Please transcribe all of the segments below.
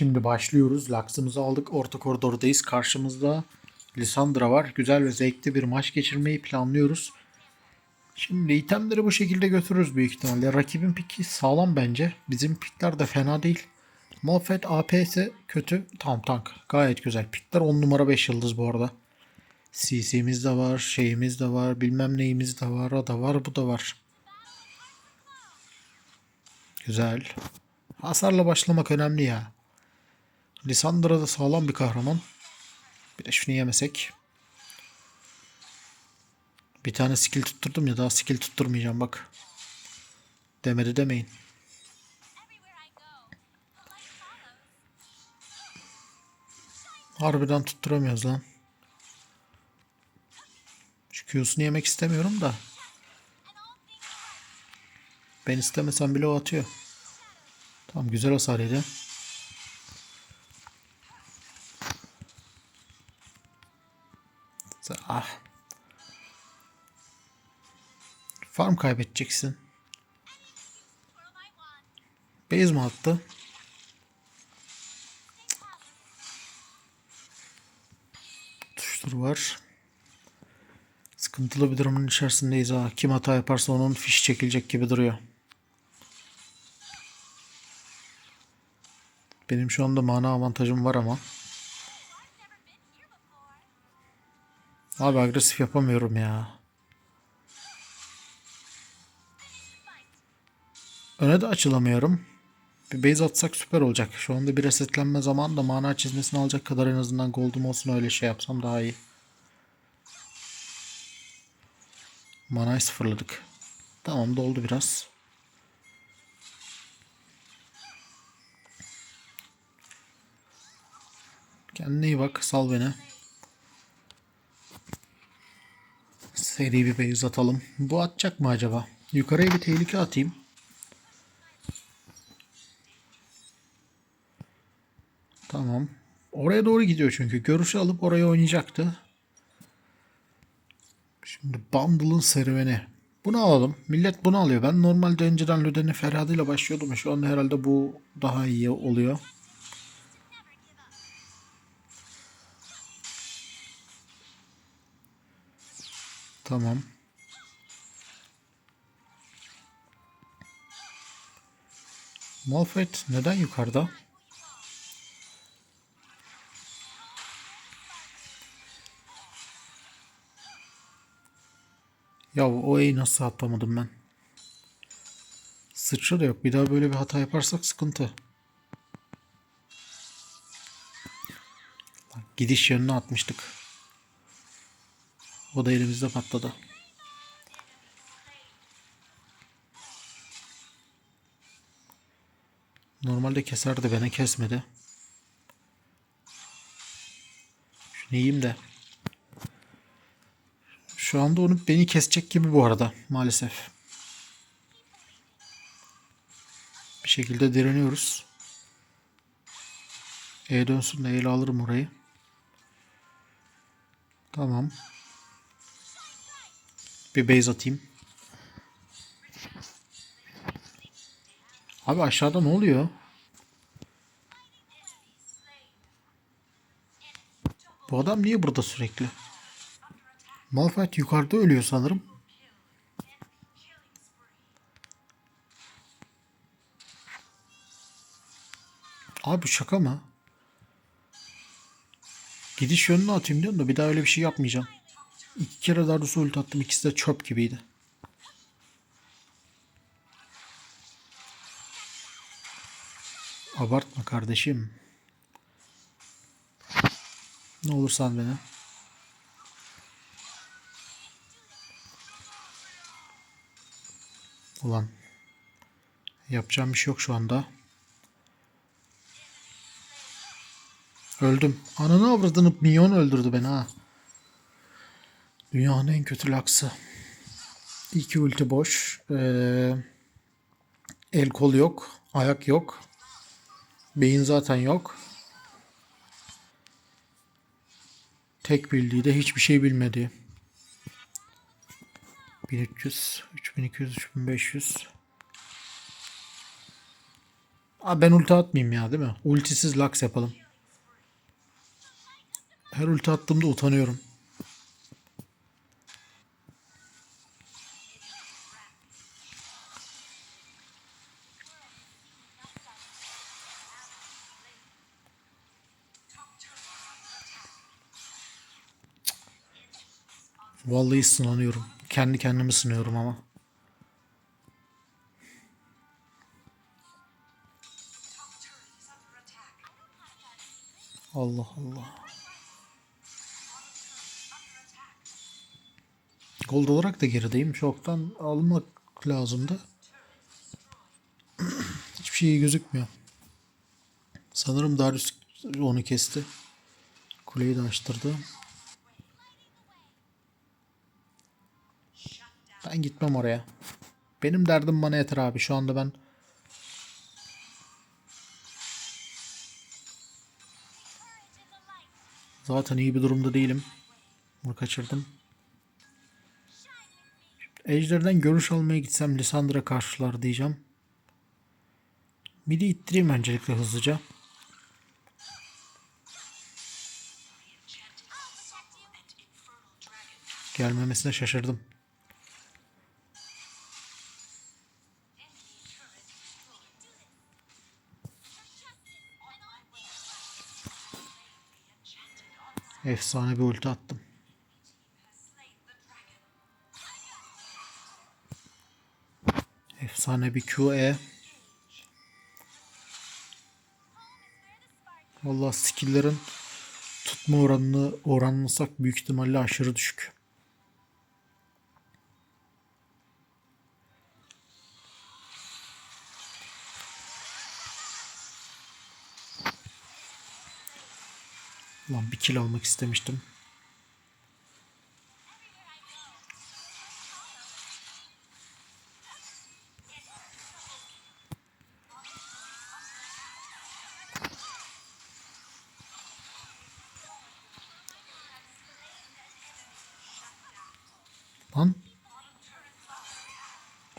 Şimdi başlıyoruz. Laksımızı aldık. Orta koridordayız. Karşımızda Lissandra var. Güzel ve zevkli bir maç geçirmeyi planlıyoruz. Şimdi itemleri bu şekilde götürürüz büyük ihtimalle. Rakibin piki sağlam bence. Bizim pikler de fena değil. Malphite AP ise kötü. Tam tank. Gayet güzel. Pikler 10 numara 5 yıldız bu arada. CC'miz de var. Şeyimiz de var. Bilmem neyimiz de var. O da var. Bu da var. Güzel. Hasarla başlamak önemli ya. Lissandra da sağlam bir kahraman. Bir de şunu yemesek. Bir tane skill tutturdum ya daha skill tutturmayacağım bak. Demedi demeyin. Harbiden tutturamıyoruz lan. Şu Q'sunu yemek istemiyorum da. Ben istemesem bile o atıyor. Tamam güzel hasar yedi. Farm kaybedeceksin. Base mi attı? Tuştur var. Sıkıntılı bir durumun içerisindeyiz ha. Kim hata yaparsa onun fiş çekilecek gibi duruyor. Benim şu anda mana avantajım var ama. Abi agresif yapamıyorum ya. Öne de açılamıyorum. Bir base atsak süper olacak. Şu anda bir resetlenme zamanı da mana çizmesini alacak kadar en azından gold'um olsun öyle şey yapsam daha iyi. Manayı sıfırladık. Tamam doldu biraz. Kendine iyi bak. Sal beni. Seri bir base atalım. Bu atacak mı acaba? Yukarıya bir tehlike atayım. Tamam. Oraya doğru gidiyor çünkü. Görüşü alıp oraya oynayacaktı. Şimdi Bundle'ın serüveni. Bunu alalım. Millet bunu alıyor. Ben normalde önceden Lüden'in Ferhad'ıyla başlıyordum. Şu anda herhalde bu daha iyi oluyor. Tamam. Malphite neden yukarıda? Ya o E'yi nasıl atlamadım ben? Sıçra da yok. Bir daha böyle bir hata yaparsak sıkıntı. Gidiş yönüne atmıştık. O da elimizde patladı. Normalde keserdi beni kesmedi. Şunu yiyeyim de. Şu anda onu beni kesecek gibi bu arada maalesef. Bir şekilde direniyoruz. E dönsün de ele alırım orayı. Tamam. Bir base atayım. Abi aşağıda ne oluyor? Bu adam niye burada sürekli? Malphite yukarıda ölüyor sanırım. Abi şaka mı? Gidiş yönünü atayım diyorum da bir daha öyle bir şey yapmayacağım. İki kere Dardus'a ulti attım. İkisi de çöp gibiydi. Abartma kardeşim. Ne olursan beni. Ulan. Yapacağım bir şey yok şu anda. Öldüm. Ananı avradını minyon öldürdü beni ha. Dünyanın en kötü laksı. İki ulti boş. Ee, el kol yok. Ayak yok. Beyin zaten yok. Tek bildiği de hiçbir şey bilmedi. 1300, 3200, 3500. Aa, ben ulti atmayayım ya değil mi? Ultisiz Lux yapalım. Her ulti attığımda utanıyorum. Vallahi sınanıyorum. Kendi kendimi sınıyorum ama. Allah Allah. Gold olarak da gerideyim. Çoktan almak lazımdı. Hiçbir şey gözükmüyor. Sanırım Darius onu kesti. Kuleyi de açtırdı. Ben gitmem oraya. Benim derdim bana yeter abi. Şu anda ben zaten iyi bir durumda değilim. Bunu kaçırdım. Ejder'den görüş almaya gitsem Lissandra karşılar diyeceğim. Midi ittireyim öncelikle hızlıca. Gelmemesine şaşırdım. Efsane bir ulti attım. Efsane bir QE. Vallahi skill'lerin tutma oranını oranlasak büyük ihtimalle aşırı düşük. Bir kill almak istemiştim. Lan.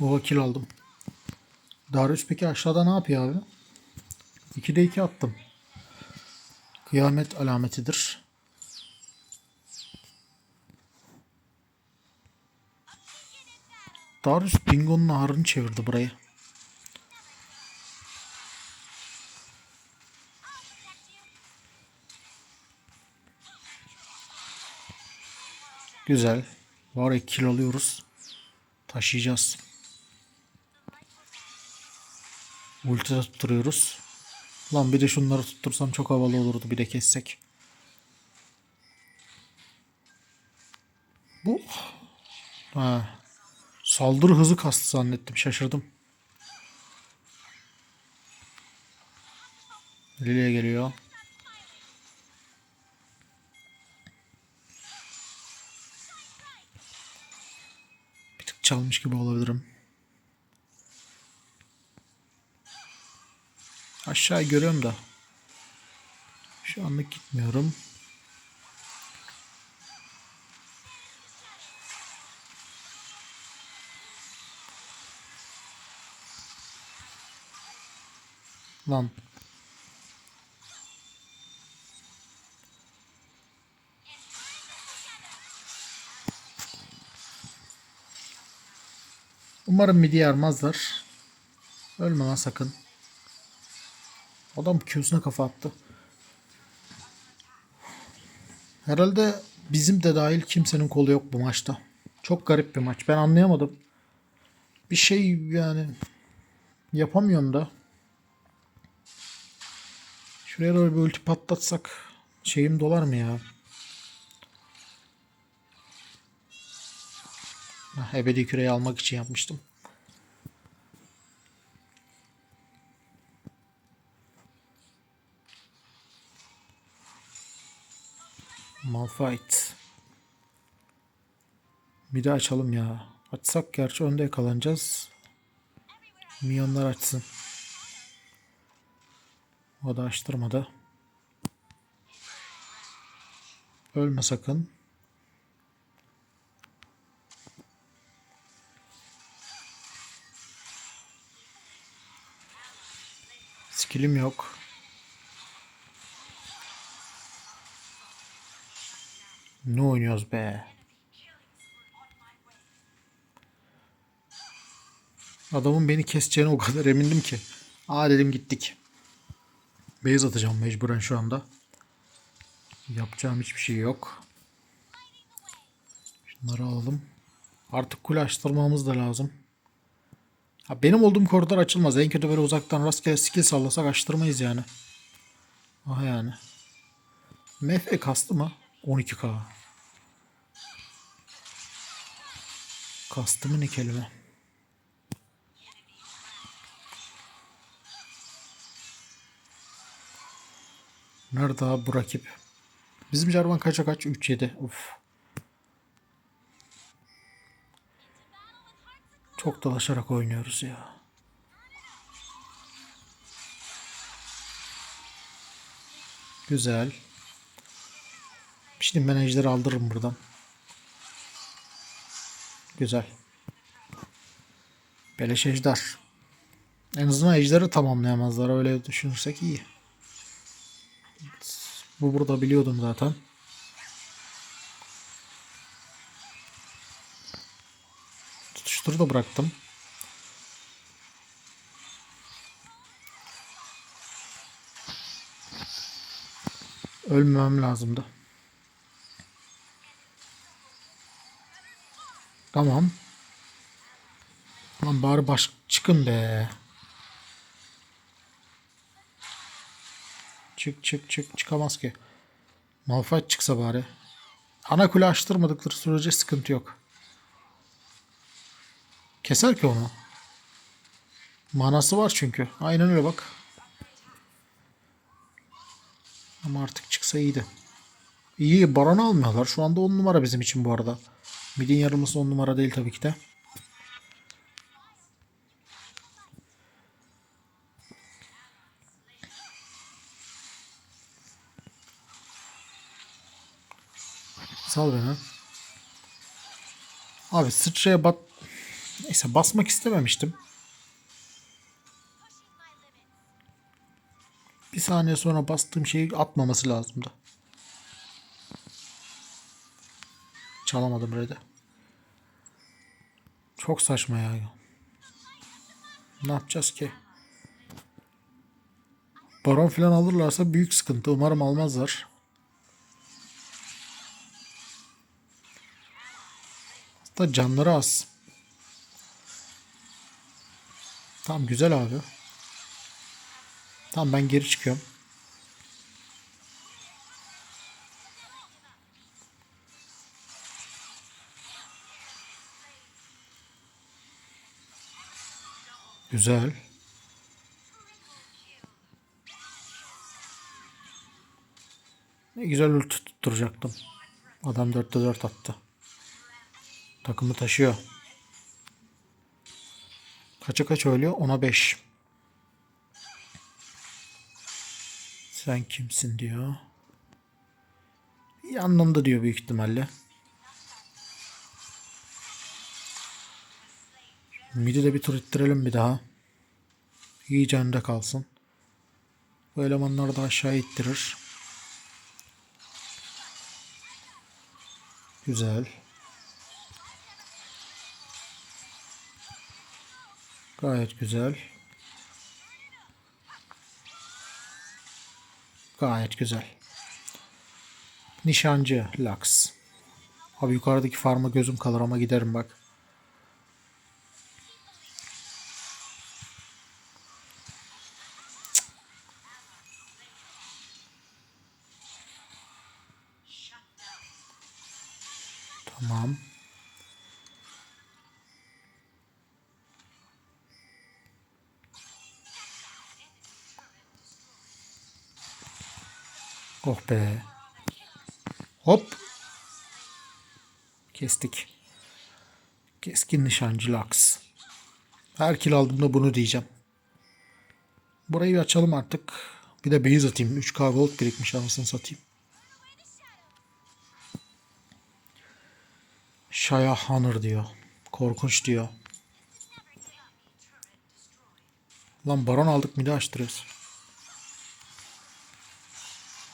O kill aldım. Darius peki aşağıda ne yapıyor abi? 2'de 2 attım. Kıyamet alametidir. Darius Bingo'nun ağrını çevirdi burayı. Güzel. Var ya kill alıyoruz. Taşıyacağız. Ulti tutturuyoruz. Lan bir de şunları tuttursam çok havalı olurdu bir de kessek. Bu ha. Saldırı hızı kastı zannettim. Şaşırdım. Lilia geliyor. Bir tık çalmış gibi olabilirim. Aşağı görüyorum da. Şu anlık gitmiyorum. Lan. Umarım midi yarmazlar. Ölme lan sakın. Adam Q'suna kafa attı. Herhalde bizim de dahil kimsenin kolu yok bu maçta. Çok garip bir maç. Ben anlayamadım. Bir şey yani yapamıyorum da. Şuraya doğru bir ulti patlatsak şeyim dolar mı ya? Heh, ebedi küreyi almak için yapmıştım. Malphite. De açalım ya. Açsak gerçi önde yakalanacağız. Milyonlar açsın. O da açtırmadı. Ölme sakın. Skillim yok. Ne oynuyoruz be? Adamın beni keseceğine o kadar emindim ki. Aa dedim gittik. Beyaz atacağım mecburen şu anda. Yapacağım hiçbir şey yok. Şunları alalım. Artık kule açtırmamız da lazım. Ha, benim olduğum koridor açılmaz. En kötü böyle uzaktan rastgele skill sallasak açtırmayız yani. Aha yani. MF kastı mı? 12k. Kastı mı ne kelime? Nerede abi bu rakip? Bizim Jarvan kaça kaç? 3-7. Uf. Çok dolaşarak oynuyoruz ya. Güzel. Şimdi ben aldırırım buradan. Güzel. Beleş ejder. En azından ejderi tamamlayamazlar. Öyle düşünürsek iyi. Bu burada biliyordum zaten. Tutuşturu da bıraktım. Ölmemem lazımdı. Tamam. Lan bari baş çıkın be. Çık çık çık çıkamaz ki. Malphite çıksa bari. Ana kule açtırmadıkları sürece sıkıntı yok. Keser ki onu. Manası var çünkü. Aynen öyle bak. Ama artık çıksa iyiydi. İyi baron almıyorlar. Şu anda 10 numara bizim için bu arada. Midin yarılması 10 numara değil tabii ki de. Sal beni. Abi sıçraya bat... Neyse basmak istememiştim. Bir saniye sonra bastığım şeyi atmaması lazımdı. Çalamadım red'i. Çok saçma ya. Ne yapacağız ki? Baron falan alırlarsa büyük sıkıntı. Umarım almazlar. Da canları az. Tamam güzel abi. Tamam ben geri çıkıyorum. Güzel. Ne güzel ulti tutturacaktım. Adam 4'te 4 attı. Takımı taşıyor. Kaça kaç ölüyor? Ona 5. Sen kimsin diyor. Anlamda diyor büyük ihtimalle. Midi de bir tur ittirelim bir daha. İyice önde kalsın. Bu elemanları da aşağı ittirir. Güzel. Gayet güzel. Gayet güzel. Nişancı Lux. Abi yukarıdaki farma gözüm kalır ama giderim bak. Hop. Kestik. Keskin nişancı Lux. Her kill aldığımda bunu diyeceğim. Burayı bir açalım artık. Bir de base atayım. 3k gold birikmiş anasını satayım. Shaya Hunter diyor. Korkunç diyor. Lan baron aldık midi açtırıyoruz.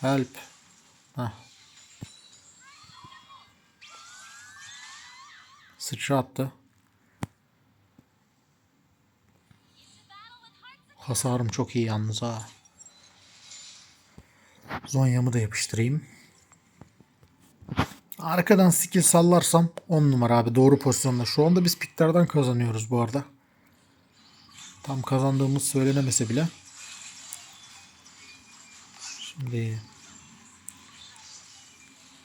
Help. Heh. Sıçra. Hasarım çok iyi yalnız ha. Zonya'mı da yapıştırayım. Arkadan skill sallarsam 10 numara abi doğru pozisyonda. Şu anda biz piklerden kazanıyoruz bu arada. Tam kazandığımız söylenemese bile. Şimdi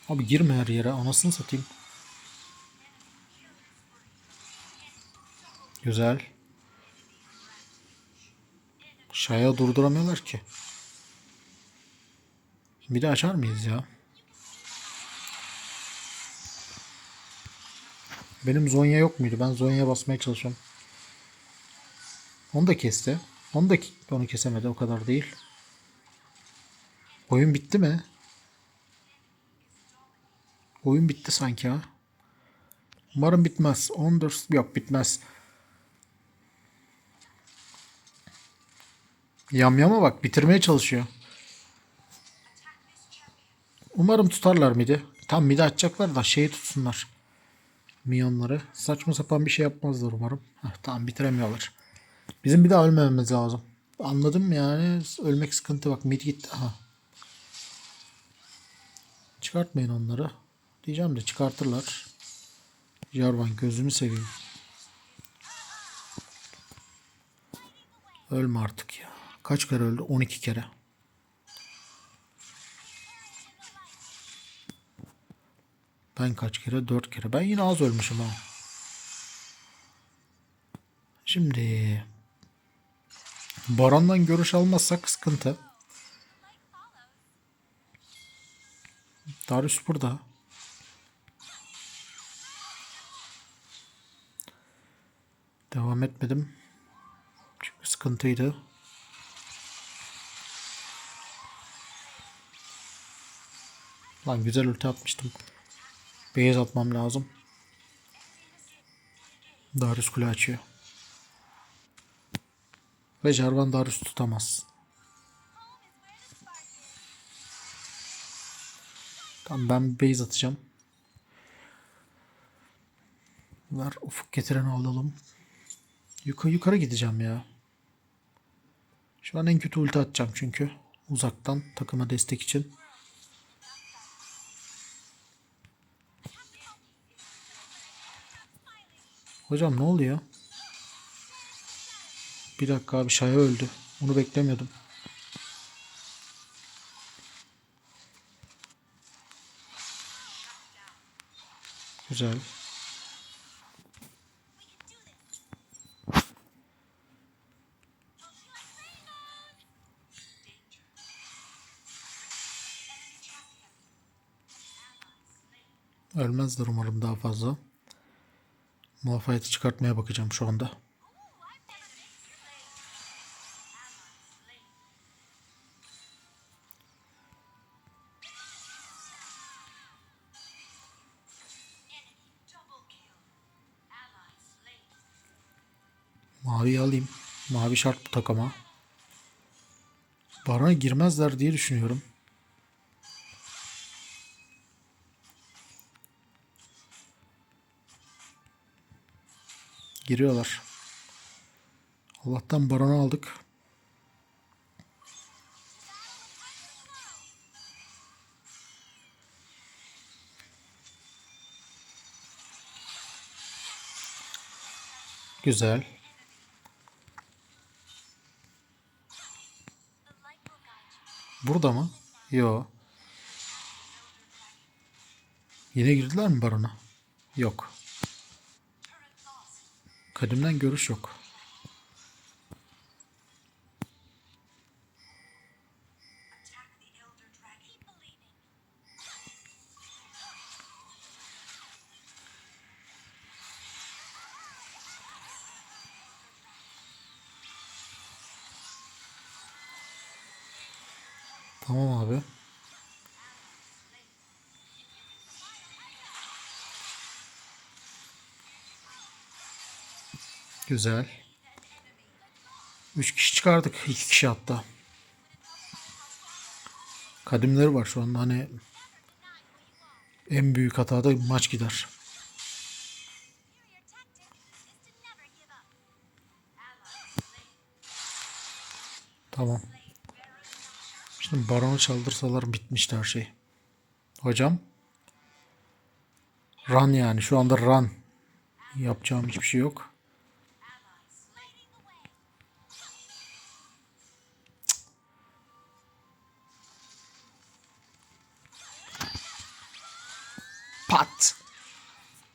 Abi girme her yere. Anasını satayım. Güzel. Şaya durduramıyorlar ki. Bir de açar mıyız ya? Benim Zonya yok muydu? Ben Zonya'ya basmaya çalışıyorum. Onu da kesti. Onu da onu kesemedi. O kadar değil. Oyun bitti mi? Oyun bitti sanki ha. Umarım bitmez. 14 yok bitmez. Yamyama bak bitirmeye çalışıyor. Umarım tutarlar midi. Tam midi açacaklar da şeyi tutsunlar. Minyonları. Saçma sapan bir şey yapmazlar umarım. Heh, tamam bitiremiyorlar. Bizim bir daha ölmememiz lazım. Anladım yani. Ölmek sıkıntı bak mid gitti. Aha. Çıkartmayın onları. Diyeceğim de çıkartırlar. Jarvan gözümü seveyim. Ölme artık ya. Kaç kere öldü? 12 kere. Ben kaç kere? 4 kere. Ben yine az ölmüşüm ha. Şimdi Baron'dan görüş almazsak sıkıntı. Darius burada. Devam etmedim. Çünkü sıkıntıydı. Lan güzel ulti atmıştım. Beyaz atmam lazım. Darius kule açıyor. Ve Jarvan Darius tutamaz. Tamam ben base atacağım. Ver ufuk getireni alalım. Yukarı yukarı gideceğim ya. Şu an en kötü ulti atacağım çünkü. Uzaktan takıma destek için. Hocam ne oluyor? Bir dakika abi Şaya öldü. Onu beklemiyordum. Güzel. Ölmezler umarım daha fazla. Muafiyeti çıkartmaya bakacağım şu anda. Mavi alayım. Mavi şart bu takıma. Barona girmezler diye düşünüyorum. Giriyorlar. Allah'tan baronu aldık. Güzel. Burada mı? Yo. Yine girdiler mi barona? Yok. Kadimden görüş yok. Güzel. Üç kişi çıkardık. iki kişi hatta. Kadimleri var şu anda hani en büyük hatada maç gider. Tamam. Şimdi baronu çaldırsalar bitmişti her şey. Hocam. Run yani. Şu anda run. Yapacağım hiçbir şey yok.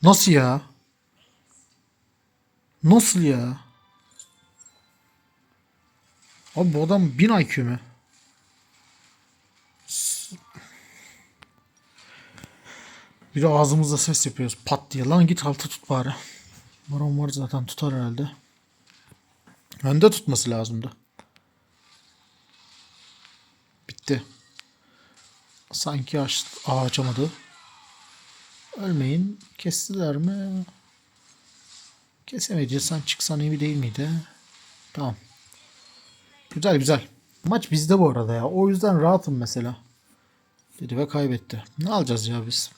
Nasıl ya? Nasıl ya? Abi bu adam 1000 IQ? S- Bir de ağzımızda ses yapıyoruz. Pat diye. Lan git altı tut bari. Baron var zaten tutar herhalde. Önde tutması lazımdı. Bitti. Sanki aç, açamadı. Ölmeyin. Kestiler mi? Kesemeyeceğiz. Sen çıksan iyi değil miydi? Tamam. Güzel güzel. Maç bizde bu arada ya. O yüzden rahatım mesela. Dedi ve kaybetti. Ne alacağız ya biz?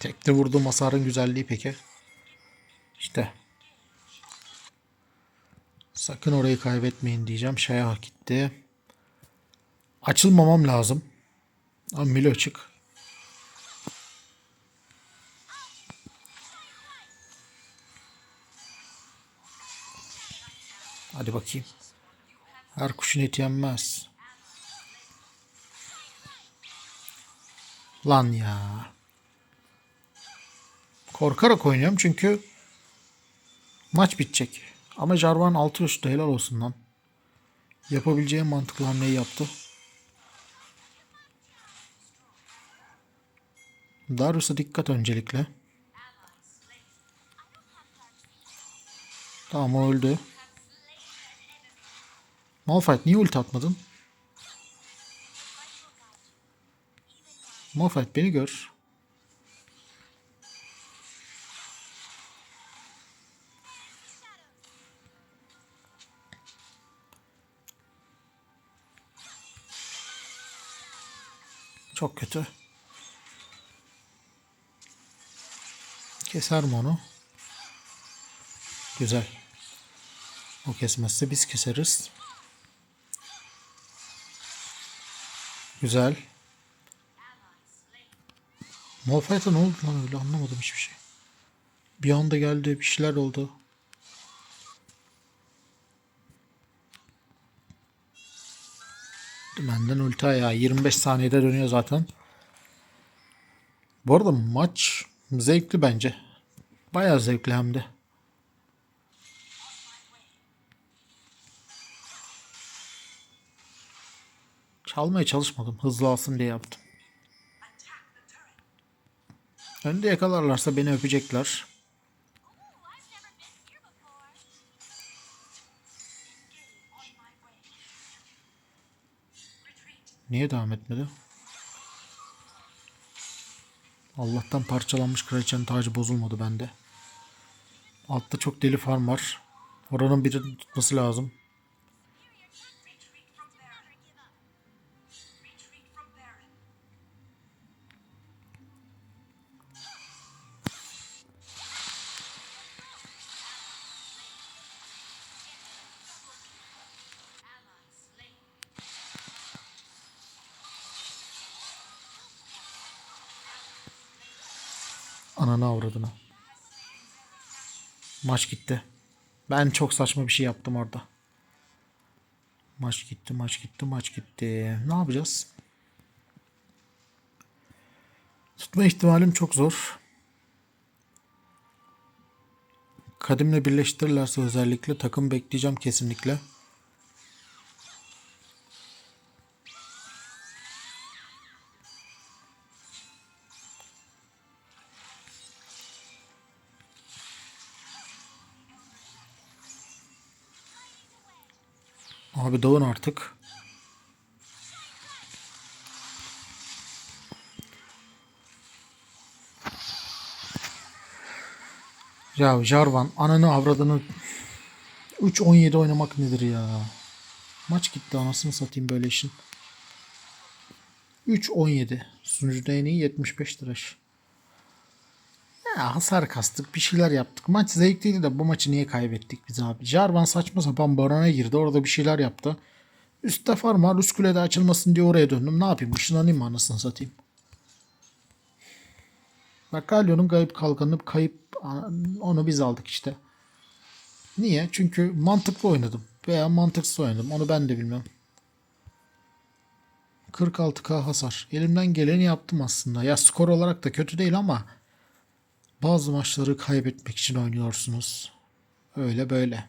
Tekte vurduğum hasarın güzelliği peki. İşte. Sakın orayı kaybetmeyin diyeceğim. Şaya gitti. Açılmamam lazım. Ama Milo çık. Hadi bakayım. Her kuşun eti yenmez. Lan ya. Korkarak oynuyorum çünkü maç bitecek. Ama Jarvan 6 üstü helal olsun lan. Yapabileceği mantıklı hamleyi yaptı. Darius'a dikkat öncelikle. Tamam o öldü. Malphite niye ulti atmadın? Malphite beni gör. Çok kötü. Keser mi onu? Güzel. O kesmezse biz keseriz. Güzel. Malphite'a ne oldu lan öyle anlamadım hiçbir şey. Bir anda geldi bir şeyler oldu. Benden ulti ya 25 saniyede dönüyor zaten. Bu arada maç zevkli bence. Bayağı zevkli hem de. Çalmaya çalışmadım. Hızlı alsın diye yaptım. Önde yakalarlarsa beni öpecekler. Niye devam etmedi? Allah'tan parçalanmış kraliçenin tacı bozulmadı bende. Altta çok deli farm var. Oranın biri tutması lazım. Ananı avradına. Maç gitti. Ben çok saçma bir şey yaptım orada. Maç gitti, maç gitti, maç gitti. Ne yapacağız? Tutma ihtimalim çok zor. Kadimle birleştirirlerse özellikle takım bekleyeceğim kesinlikle. Abi dağın artık. Ya Jarvan ananı avradını 3-17 oynamak nedir ya? Maç gitti anasını satayım böyle işin. 3-17. Sunucuda en iyi 75 tıraş. Ya hasar kastık bir şeyler yaptık. Maç zevkliydi de bu maçı niye kaybettik biz abi? Jarvan saçma sapan barona girdi orada bir şeyler yaptı. Üstte farm var üst açılmasın diye oraya döndüm. Ne yapayım ışınlanayım mı anasını satayım? Bak Galyon'un kayıp kalkanı kayıp onu biz aldık işte. Niye? Çünkü mantıklı oynadım. Veya mantıksız oynadım. Onu ben de bilmem. 46k hasar. Elimden geleni yaptım aslında. Ya skor olarak da kötü değil ama bazı maçları kaybetmek için oynuyorsunuz. Öyle böyle.